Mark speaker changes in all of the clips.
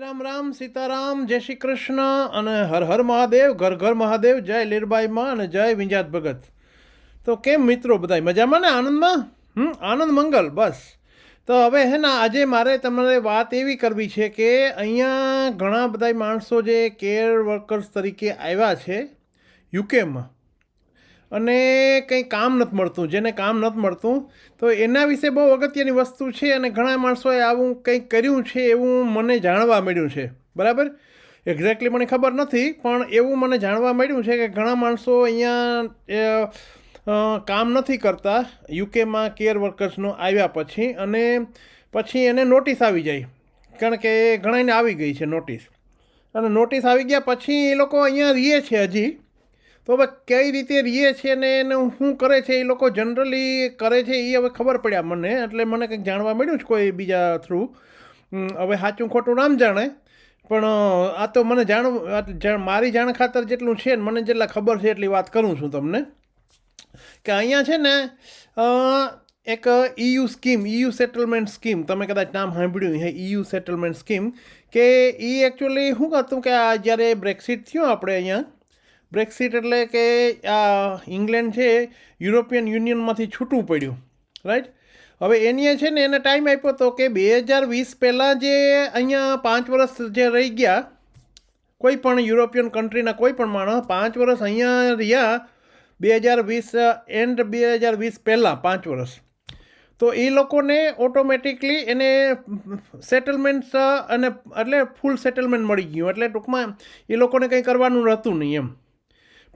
Speaker 1: રામ રામ સીતારામ, જય શ્રી કૃષ્ણ અને હર હર મહાદેવ, ઘર ઘર મહાદેવ, જય લીરબાઈ માં અને જય વિંજાત ભગત. તો કેમ મિત્રો બધા મજામાં ને આનંદમાં? હમ, આનંદ મંગલ, બસ. તો હવે હે ને આજે મારે તમારે વાત એવી કરવી છે કે અહીંયા ઘણા બધા માણસો જે કેર વર્કર્સ તરીકે આવ્યા છે યુકેમાં અને કંઈ કામ નથી મળતું. જેને કામ નથી મળતું, તો એના વિશે બહુ અગત્યની વસ્તુ છે અને ઘણા માણસોએ આવું કંઈક કર્યું છે એવું મને જાણવા મળ્યું છે. બરાબર? એક્ઝેક્ટલી મને ખબર નથી, પણ એવું મને જાણવા મળ્યું છે કે ઘણા માણસો અહીંયા કામ નથી કરતા, યુકેમાં કેર વર્કર્સનો આવ્યા પછી અને પછી એને નોટિસ આવી જાય. કારણ કે ઘણાને આવી ગઈ છે નોટિસ. અને નોટિસ આવી ગયા પછી એ લોકો અહીંયા રહીએ છે હજી. તો હવે કઈ રીતે રહીએ છે ને એને શું કરે છે એ લોકો જનરલી કરે છે એ હવે ખબર પડ્યા મને. એટલે મને કંઈક જાણવા મળ્યું છે કોઈ બીજા થ્રુ હવે સાચું ખોટું નામ જાણે. પણ આ તો મને જાણ, મારી જાણ ખાતર જેટલું છે ને મને જેટલા ખબર છે એટલી વાત કરું છું તમને. કે અહીંયા છે ને એક EU scheme EU settlement scheme તમે કદાચ નામ સાંભળ્યું હે ઈયુ સેટલમેન્ટ સ્કીમ કે એ એકચ્યુઅલી શું હતું કે આ જ્યારે બ્રેક્સિટ થયું આપણે અહીંયા બ્રેક્સિટ એટલે કે, આ ઇંગ્લેન્ડ છે યુરોપિયન યુનિયનમાંથી છૂટવું પડ્યું રાઈટ હવે એનીએ છે ને, એને ટાઈમ આપ્યો હતો કે બે હજાર વીસ પહેલાં જે અહીંયા પાંચ વર્ષ જે રહી ગયા, કોઈ પણ યુરોપિયન કન્ટ્રીના કોઈ પણ માણસ પાંચ વર્ષ અહીંયા રહ્યા, બે હજાર વીસ એન્ડ બે હજાર વીસ પહેલાં પાંચ વર્ષ. તો એ લોકોને ઓટોમેટિકલી એને સેટલમેન્ટ અને એટલે ફૂલ સેટલમેન્ટ મળી ગયું. એટલે ટૂંકમાં એ લોકોને કંઈ કરવાનું રહેતું નહીં એમ.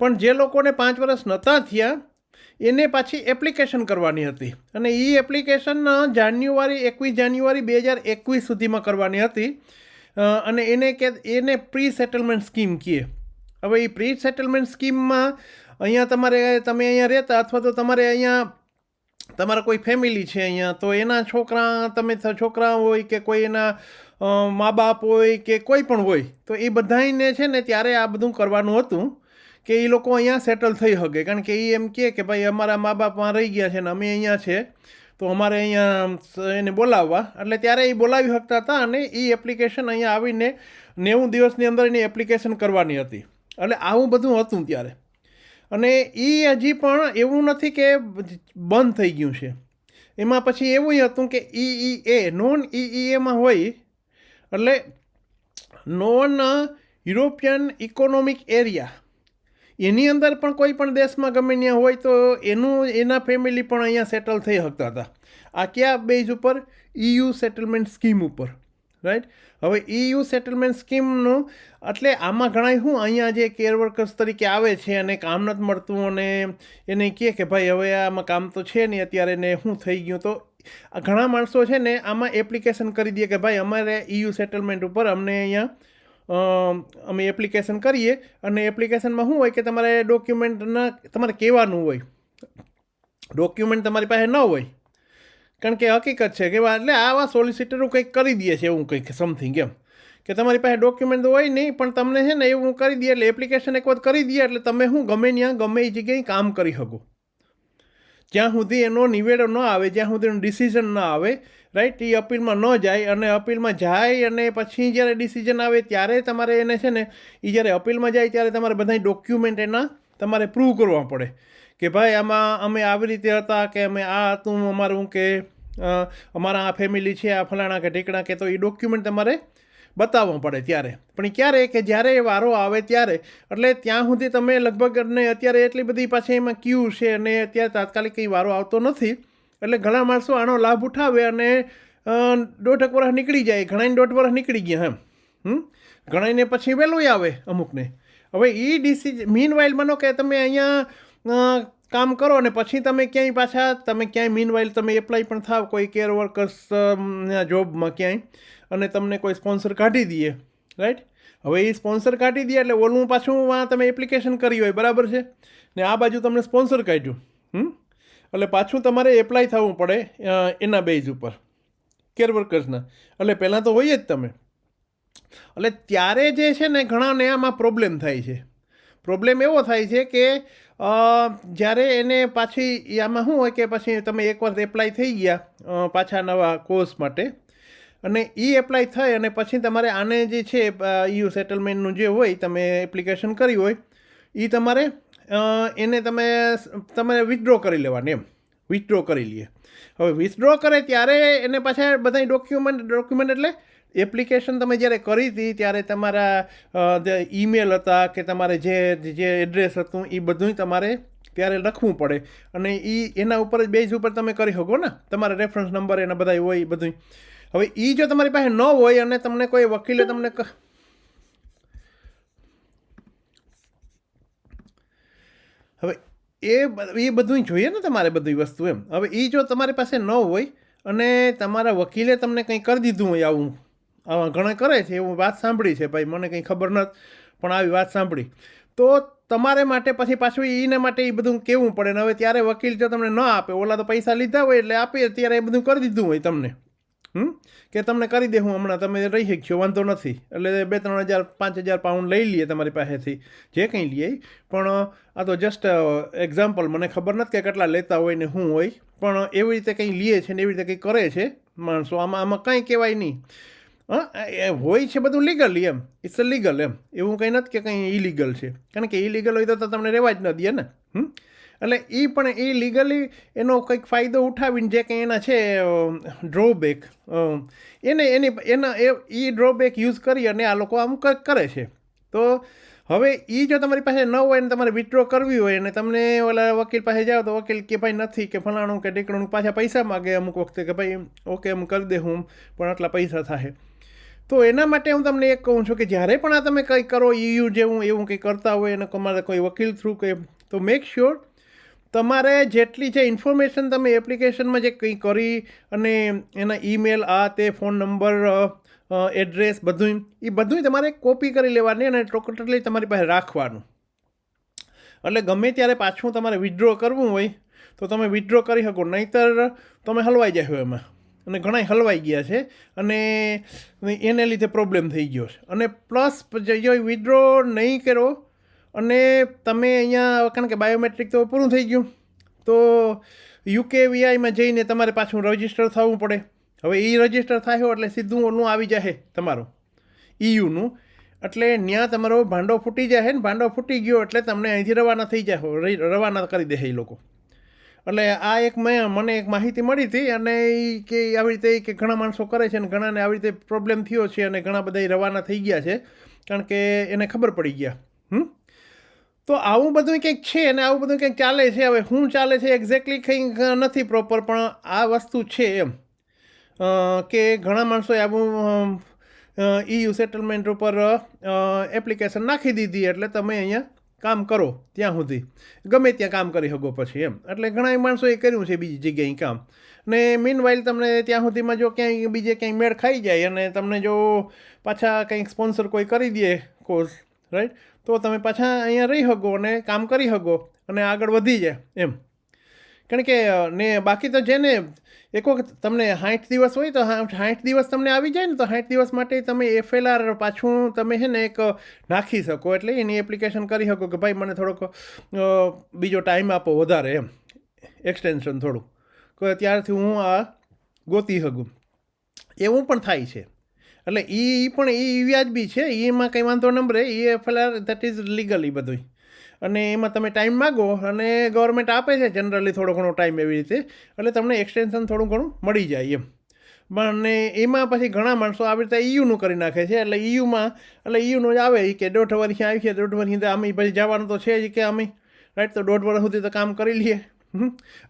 Speaker 1: પણ જે લોકોને પાંચ વર્ષ નહોતા થયા, એને પાછી એપ્લિકેશન કરવાની હતી. અને એ એપ્લિકેશન જાન્યુઆરી એકવીસ જાન્યુઆરી બે હજાર એકવીસ સુધીમાં કરવાની હતી. અને એને કે, એને પ્રી સેટલમેન્ટ સ્કીમ કહે હવે એ પ્રી સેટલમેન્ટ સ્કીમમાં અહીંયા તમારે, તમે અહીંયા રહેતા અથવા તો તમારે અહીંયા, તમારા કોઈ ફેમિલી છે અહીંયા, તો એના છોકરા, તમે છોકરા હોય કે કોઈ એના મા બાપ હોય કે કોઈ પણ હોય, તો એ બધાને છે ને ત્યારે આ બધું કરવાનું હતું. કે એ લોકો અહીંયા સેટલ થઈ શકે કારણ કે એ એમ કહે કે ભાઈ અમારા મા બાપમાં રહી ગયા છે ને અમે અહીંયા છે, તો અમારે અહીંયા એને બોલાવવા. એટલે ત્યારે એ બોલાવી શકતા હતા અને એ એપ્લિકેશન અહીંયા આવીને નેવું દિવસની અંદર એની એપ્લિકેશન કરવાની હતી. એટલે આવું બધું હતું ત્યારે. અને એ હજી પણ એવું નથી કે બંધ થઈ ગયું છે. એમાં પછી એવું હતું કે ઈ એ નોન ઈ એમાં હોય, એટલે નોન યુરોપિયન ઇકોનોમિક એરિયા એની અંદર પણ કોઈ પણ દેશમાં ગમે ત્યાં હોય તો એનું, એના ફેમિલી પણ અહીંયા સેટલ થઈ શકતા હતા. આ કયા બેઝ ઉપર? ઈયુ સેટલમેન્ટ સ્કીમ ઉપર. રાઈટ હવે ઈયુ સેટલમેન્ટ સ્કીમનું એટલે આમાં ઘણા શું? અહીંયા જે કેર વર્કર્સ તરીકે આવે છે અને કામ નથી મળતું અને એને કહે કે ભાઈ, હવે આમાં કામ તો છે નહીં, અત્યારે ને શું થઈ ગયું? તો ઘણા માણસો છે ને આમાં એપ્લિકેશન કરી દે કે ભાઈ, અમારે ઈયુ સેટલમેન્ટ ઉપર અમને અહીંયા અમ, એપ્લિકેશન કરીએ અને એપ્લિકેશનમાં શું હોય કે તમારે ડોક્યુમેન્ટના તમારે કહેવાનું હોય. ડોક્યુમેન્ટ તમારી પાસે ન હોય. કારણ કે હકીકત છે કે એટલે આવા સોલિસિટરો કંઈક કરી દે છે એવું કંઈક સમથિંગ એમ. કે તમારી પાસે ડોક્યુમેન્ટ હોય નહીં પણ તમને છે ને એવું કરી દે એટલે એપ્લિકેશન એક વખત કરી દે એટલે તમે શું ગમે ત્યાં ગમે એ જગ્યાએ કામ કરી શકો. જ્યાં સુધી એનો નિવેડો ન આવે, જ્યાં સુધી એનું ડિસિઝન ન આવે રાઈટ એ અપીલમાં ન જાય અને અપીલમાં જાય અને પછી જ્યારે ડિસિઝન આવે ત્યારે તમારે એને છે ને, એ જ્યારે અપીલમાં જાય ત્યારે તમારે બધા ડોક્યુમેન્ટ એના તમારે પ્રૂવ કરવા પડે કે ભાઈ આમાં અમે આવી રીતે હતા કે અમે આ હતું અમારું કે અમારા આ ફેમિલી છે, આ ફલાણા કે ઢીકણા કે તો એ ડોક્યુમેન્ટ તમારે બતાવવું પડે ત્યારે. પણ ક્યારે કે જ્યારે એ વારો આવે ત્યારે, એટલે ત્યાં સુધી તમે લગભગ ને અત્યારે એટલી બધી પાછી એમાં ક્યુ છે અને અત્યારે તાત્કાલિક કંઈ વારો આવતો નથી, એટલે ઘણા માણસો આનો લાભ ઉઠાવે અને દોઢ દોઢેક વર્ષ નીકળી જાય ઘણાને દોઢ વર્ષ નીકળી ગયા એમ. હમ? ઘણાને પછી વહેલું આવે અમુકને. હવે એ ડિસિઝ મીન વાઇલ માનો કે તમે અહીંયા કામ કરો અને પછી તમે ક્યાંય પાછા, તમે ક્યાંય મીન વાઇલ તમે એપ્લાય પણ થાવ, કોઈ કેર વર્કર્સ જોબમાં ક્યાંય, અને તમને કોઈ સ્પોન્સર કાઢી દઈએ રાઈટ હવે એ સ્પોન્સર કાઢી દે એટલે ઓલું પાછું આ તમે એપ્લિકેશન કરી હોય, બરાબર છે? ને આ બાજુ તમને સ્પોન્સર કાઢ્યું, હમ? એટલે પાછું તમારે એપ્લાય થવું પડે એના બેઝ ઉપર કેર વર્કર્સના એટલે પહેલાં તો હોય જ તમે. એટલે ત્યારે જે છે ને, ઘણાને આમાં પ્રોબ્લેમ થાય છે. પ્રોબ્લેમ એવો થાય છે કે જ્યારે એને પાછી આમાં શું હોય કે પછી તમે એકવાર એપ્લાય થઈ ગયા પાછા નવા કોર્સ માટે, અને એ એપ્લાય થાય અને પછી તમારે આને જે છે યુ સેટલમેન્ટનું જે હોય, તમે એપ્લિકેશન કરી હોય એ તમારે એને તમે તમારે વિથડ્રો કરી લેવાની એમ. વિથડ્રો કરી લઈએ હવે વિથડ્રો કરે ત્યારે એને પાછા બધા ડોક્યુમેન્ટ ડોક્યુમેન્ટ એટલે એપ્લિકેશન તમે જ્યારે કરી હતી, ત્યારે તમારા જે ઈમેલ હતા કે તમારે જે જે એડ્રેસ હતું એ બધું તમારે ત્યારે લખવું પડે. અને એ એના ઉપર જ બેઝ ઉપર તમે કરી શકો ને. તમારા રેફરન્સ નંબર એના બધા હોય એ બધું હવે એ જો તમારી પાસે ન હોય અને તમને કોઈ વકીલે તમને હવે એ એ બધું જોઈએ ને તમારે બધી વસ્તુ એમ. હવે એ જો તમારી પાસે ન હોય અને તમારા વકીલે તમને કંઈ કરી દીધું હોય આવું આવા ઘણા કરે છે, એવું વાત સાંભળી છે ભાઈ, મને કંઈ ખબર નથી, પણ આવી વાત સાંભળી. તો તમારે માટે પછી પાછું એને માટે એ બધું કેવું પડે ને હવે ત્યારે વકીલ જો તમને ન આપે, ઓલા તો પૈસા લીધા હોય એટલે આપે ત્યારે એ બધું કરી દીધું હોય તમને. હમ? કે તમને કરી દે, હું હમણાં તમે રહી શકશો, વાંધો નથી. એટલે બે ત્રણ હજાર, પાંચ હજાર પાઉન્ડ લઈ લઈએ તમારી પાસેથી, જે કંઈ લઈએ. પણ આ તો જસ્ટ એક્ઝામ્પલ મને ખબર નથી કે કેટલા લેતા હોય ને શું હોય. પણ એવી રીતે કંઈ લે છે ને એવી રીતે કંઈ કરે છે માણસો. આમાં આમાં કંઈ કહેવાય નહીં. હા, એ હોય છે બધું લીગલી એમ. ઇટ્સ અ લીગલ એમ. એવું કંઈ નથી કે કંઈ ઇલીગલ છે. કારણ કે ઇલીગલ હોય તો તમને રહેવા જ ન દે ને. હમ? એટલે એ પણ એ લીગલી એનો કંઈક ફાયદો ઉઠાવીને જે કંઈ એના છે ડ્રોબેક એને, એની, એના, એ એ ડ્રોબેક યુઝ કરી અને આ લોકો આમ કરે છે. તો હવે એ જો તમારી પાસે ન હોય ને તમારે વિથડ્રો કરવી હોય અને તમને ઓલા વકીલ પાસે જાઓ તો વકીલ કે ભાઈ નથી કે ફલાણું કે ઢીકણું પાછા પૈસા માગે અમુક વખતે કે ભાઈ, ઓકે એમ કરી દે હું, પણ આટલા પૈસા થાય તો એના માટે હું તમને એક કહું છું કે જ્યારે પણ આ તમે કંઈ કરો યુ જેવું, એવું કંઈ કરતા હોય અને તમારે કોઈ વકીલ થ્રુ કે તો મેક શ્યોર તમારે જેટલી જે ઇન્ફોર્મેશન તમે એપ્લિકેશનમાં જે કંઈ કરી અને એના ઈમેલ આ તે ફોન નંબર એડ્રેસ બધું એ બધું તમારે કોપી કરી લેવાની અને ટોટલી તમારી પાસે રાખવાનું. એટલે ગમે ત્યારે પાછું તમારે વિથડ્રો કરવું હોય, તો તમે વિથડ્રો કરી શકો. નહીંતર તમે હલવાઈ જાય એમાં. અને ઘણા હલવાઈ ગયા છે અને એને લીધે પ્રોબ્લેમ થઈ ગયો છે. અને પ્લસ જો વિથડ્રો નહીં કરો અને તમે અહીંયા, કારણ કે બાયોમેટ્રિક તો પૂરું થઈ ગયું, તો યુકે વીઆઈમાં જઈને તમારે પાછું રજિસ્ટર થવું પડે. હવે એ રજિસ્ટર થાય એટલે સીધું આવી જાય તમારું ઈયુનું એટલે ત્યાં તમારો ભાંડો ફૂટી જાય ને, ભાંડો ફૂટી ગયો એટલે તમને અહીંથી રવાના થઈ જાય રવાના કરી દે એ લોકો. એટલે આ એક મેં, મને એક માહિતી મળી હતી અને એ કે આવી રીતે કે ઘણા માણસો કરે છે અને ઘણાને આવી રીતે પ્રોબ્લેમ થયો છે અને ઘણા બધા રવાના થઈ ગયા છે. કારણ કે એને ખબર પડી ગયા. હમ? તો આવું બધું કંઈક છે અને આવું બધું કંઈક ચાલે છે. હવે શું ચાલે છે એક્ઝેક્ટલી કંઈક નથી પ્રોપર પણ આ વસ્તુ છે એમ. કે ઘણા માણસોએ આવું ઈયુ સેટલમેન્ટ ઉપર એપ્લિકેશન નાખી દીધી. એટલે તમે અહીંયા કામ કરો ત્યાં સુધી. ગમે ત્યાં કામ કરી શકો પછી એમ. એટલે ઘણા માણસોએ કર્યું છે બીજી જગ્યાએ કામ. ને મીન વાઇલ તમને ત્યાં સુધીમાં જો ક્યાંય બીજે ક્યાંય મેળ ખાઈ જાય અને તમને જો પાછા કંઈક સ્પોન્સર કોઈ કરી દે કોર્સ રાઈટ તો તમે પાછા અહીંયા રહી શકો અને કામ કરી શકો અને આગળ વધી જાય એમ. કારણ કે ને બાકી તો જેને એક વખત તમને સાઠ દિવસ હોય તો સાઠ દિવસ તમને આવી જાય ને, તો સાઠ દિવસ માટે તમે એફએલઆર પાછું તમે છે ને એક નાખી શકો. એટલે એની એપ્લિકેશન કરી શકો કે ભાઈ મને થોડોક બીજો ટાઈમ આપો વધારે એમ. એક્સટેન્શન થોડું ત્યારથી હું આ ગોતી શકું. એવું પણ થાય છે. એટલે એ પણ એ વ્યાજબી છે. એમાં કંઈ વાંધો નંબરે એ એફએલઆર દેટ ઇઝ લીગલ એ બધું અને એમાં તમે ટાઈમ માગો અને ગવર્મેન્ટ આપે છે જનરલી થોડો ઘણો ટાઈમ એવી રીતે, એટલે તમને એક્સટેન્શન થોડું ઘણું મળી જાય એમ. અને એમાં પછી ઘણા માણસો આવી રીતે ઈયુનું કરી નાખે છે, એટલે ઈયુમાં એટલે ઈયુનું જ આવે કે દોઢ વર્ષ આવી છે, દોઢ વર્ષ અમે પછી જવાનું તો છે જ કે અમે રાઈટ તો દોઢ વર્ષ સુધી તો કામ કરી લઈએ.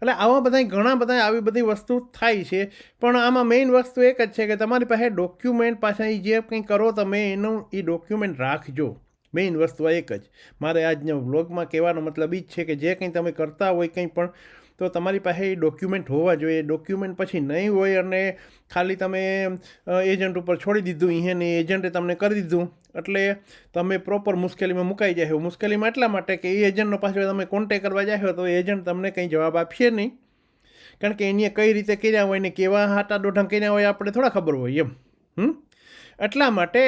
Speaker 1: એટલે આવા બધા ઘણા બધા આવી બધી વસ્તુ થાય છે. પણ આમાં મેઇન વસ્તુ એક જ છે કે તમારી પાસે ડોક્યુમેન્ટ પાછા જે કંઈ કરો તમે એનું એ ડોક્યુમેન્ટ રાખજો. મેઇન વસ્તુ એક જ. મારે આજના વ્લોગમાં કહેવાનો મતલબ એ જ છે કે જે કંઈ તમે કરતા હોય કંઈ પણ, તો તમારી પાસે એ ડોક્યુમેન્ટ હોવા જોઈએ. ડોક્યુમેન્ટ પછી નહીં હોય અને ખાલી તમે એજન્ટ ઉપર છોડી દીધું અહીંયાને એજન્ટે તમને કરી દીધું, એટલે તમે પ્રોપર મુશ્કેલીમાં મુકાઈ જાય મુશ્કેલીમાં એટલા માટે કે એ એજન્ટનો પાછળ તમે કોન્ટેક કરવા જાય તો એજન્ટ તમને કંઈ જવાબ આપશે નહીં. કારણ કે એને કઈ રીતે કર્યા હોય ને કેવા હાટા ડોઢા કર્યા હોય આપણે થોડા ખબર હોય એમ. હમ? એટલા માટે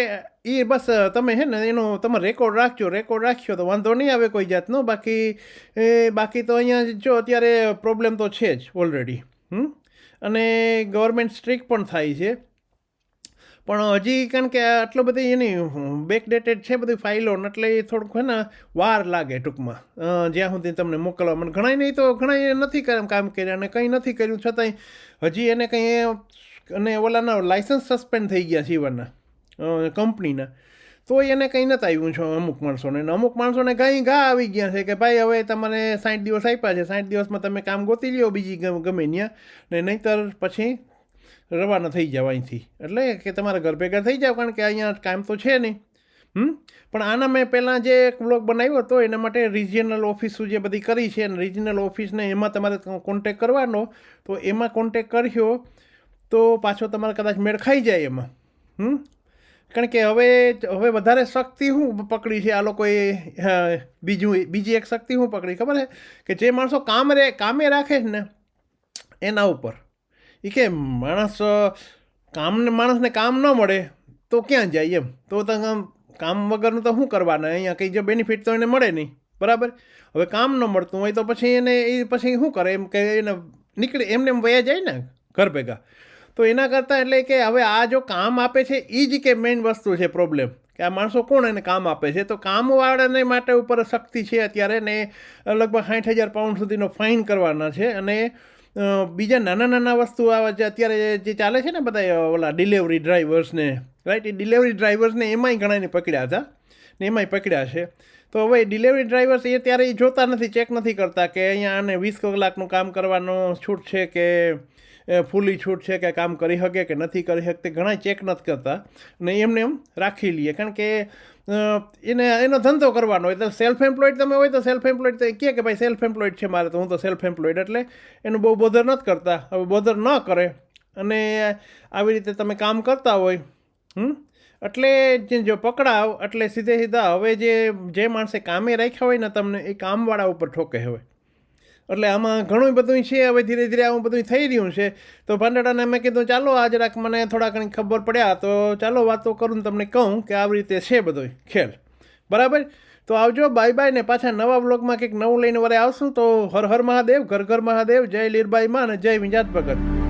Speaker 1: એ બસ તમે હે ને એનો તમે રેકોર્ડ રાખજો રેકોર્ડ રાખશો તો વાંધો નહીં આવે કોઈ જાતનો. બાકી બાકી તો અહીંયા જો અત્યારે પ્રોબ્લેમ તો છે જ ઓલરેડી હમ? અને ગવર્મેન્ટ સ્ટ્રિક પણ થાય છે. પણ હજી કારણ કે આટલો બધી એની બેકડેટેડ છે બધી ફાઇલો એટલે એ થોડુંક હોય ને વાર લાગે ટૂંકમાં. જ્યાં સુધી તમને મોકલવા મને ઘણા નહીં તો ઘણા નથી કામ કામ કર્યા અને કંઈ નથી કર્યું. છતાંય હજી એને કંઈ અને ઓલાના લાઇસન્સ સસ્પેન્ડ થઈ ગયા ઈવનના કંપનીના. તો એને કંઈ નથી આવ્યું છે અમુક માણસોને. અમુક માણસોને કંઈ ઘા આવી ગયા છે કે ભાઈ હવે તમારે સાઠ દિવસ આપ્યા છે. સાઠ દિવસમાં તમે કામ ગોતી લ્યો બીજી ગમે ત્યાં. ને નહીંતર પછી રવાના થઈ જાવ અહીંથી. એટલે કે તમારા ઘર ભેગા થઈ જાવ કારણ કે અહીંયા કામ તો છે નહીં. હમ? પણ આના મેં પહેલાં જે એક બ્લોગ બનાવ્યો હતો એના માટે રિજિયનલ ઓફિસો જે બધી કરી છે અને રિજિયનલ ઓફિસને એમાં તમારે કોન્ટેક કરવાનો. તો એમાં કોન્ટેક કર્યો તો પાછો તમારે કદાચ મેળ ખાઈ જાય એમાં. હમ? કારણ કે હવે હવે વધારે શક્તિ શું પકડી છે આ લોકોએ બીજું બીજી એક શક્તિ હું પકડી. ખબર છે? કે જે માણસો કામ રે કામે રાખે છે ને, એના ઉપર. એ કે માણસ કામને માણસને કામ ન મળે તો ક્યાં જાય એમ? તો તમે કામ વગરનું તો શું કરવાના? અહીંયા કંઈ જો બેનિફિટ તો એને મળે નહીં. બરાબર? હવે કામ ન મળતું હોય તો પછી એને એ પછી શું કરે? એમ કે એને નીકળે એમને એમ વયા જાય ને, ઘર ભેગા. તો એના કરતાં એટલે કે હવે આ જો કામ આપે છે એ જ કે મેઇન વસ્તુ છે પ્રોબ્લેમ કે આ માણસો કોણ એને કામ આપે છે? તો કામવાળાને માટે ઉપર શક્તિ છે અત્યારે ને લગભગ સાઠ હજાર પાઉન્ડ સુધીનો ફાઇન કરવાના છે અને બીજા નાના નાના વસ્તુ આવે છે અત્યારે જે ચાલે છે ને બધા ઓલા ડિલિવરી ડ્રાઈવર્સને રાઈટ એ ડિલિવરી ડ્રાઈવર્સને એમાંય ઘણાને પકડ્યા હતા ને એમાંય પકડ્યા છે. તો હવે ડિલિવરી ડ્રાઈવર્સ એ ત્યારે એ જોતા નથી ચેક નથી કરતા કે અહીંયા આને વીસ કલાકનું કામ કરવાનો છૂટ છે કે ફૂલી છૂટ છે કે કામ કરી શકે કે નથી કરી શકતે ઘણા ચેક નથી કરતા. અને એમને એમ રાખી લઈએ. કારણ કે એને, એનો ધંધો કરવાનો હોય. તો સેલ્ફ એમ્પ્લોયડ તમે હોય તો સેલ્ફ એમ્પ્લોયડ તો કહે કે ભાઈ સેલ્ફ એમ્પ્લોયડ છે મારે તો હું તો સેલ્ફ એમ્પ્લોયડ એટલે એનું બહુ બોધર નથી કરતા. હવે બોધર ન કરે. અને આવી રીતે તમે કામ કરતા હોય, હમ? એટલે જે પકડાવ, એટલે સીધે સીધા હવે જે જે માણસે કામે રાખ્યા હોય ને તમને, એ કામવાળા ઉપર ઠોકે હવે. એટલે આમાં ઘણું બધું છે, હવે ધીરે ધીરે આવું બધું થઈ રહ્યું છે. તો ભાંડડાને મેં કીધું, ચાલો આ જરાક મને થોડા ઘણી ખબર પડ્યા. તો ચાલો, વાતો કરું ને તમને કહું કે આવી રીતે છે બધું ખેલ. બરાબર? તો આવજો, બાય બાય ને પાછા નવા બ્લોગમાં કંઈક નવું લઈને વરે આવશું. તો હર હર મહાદેવ, ઘર ઘર મહાદેવ, જય લીરબાઈ માં અને જય વિંજાત ભગત.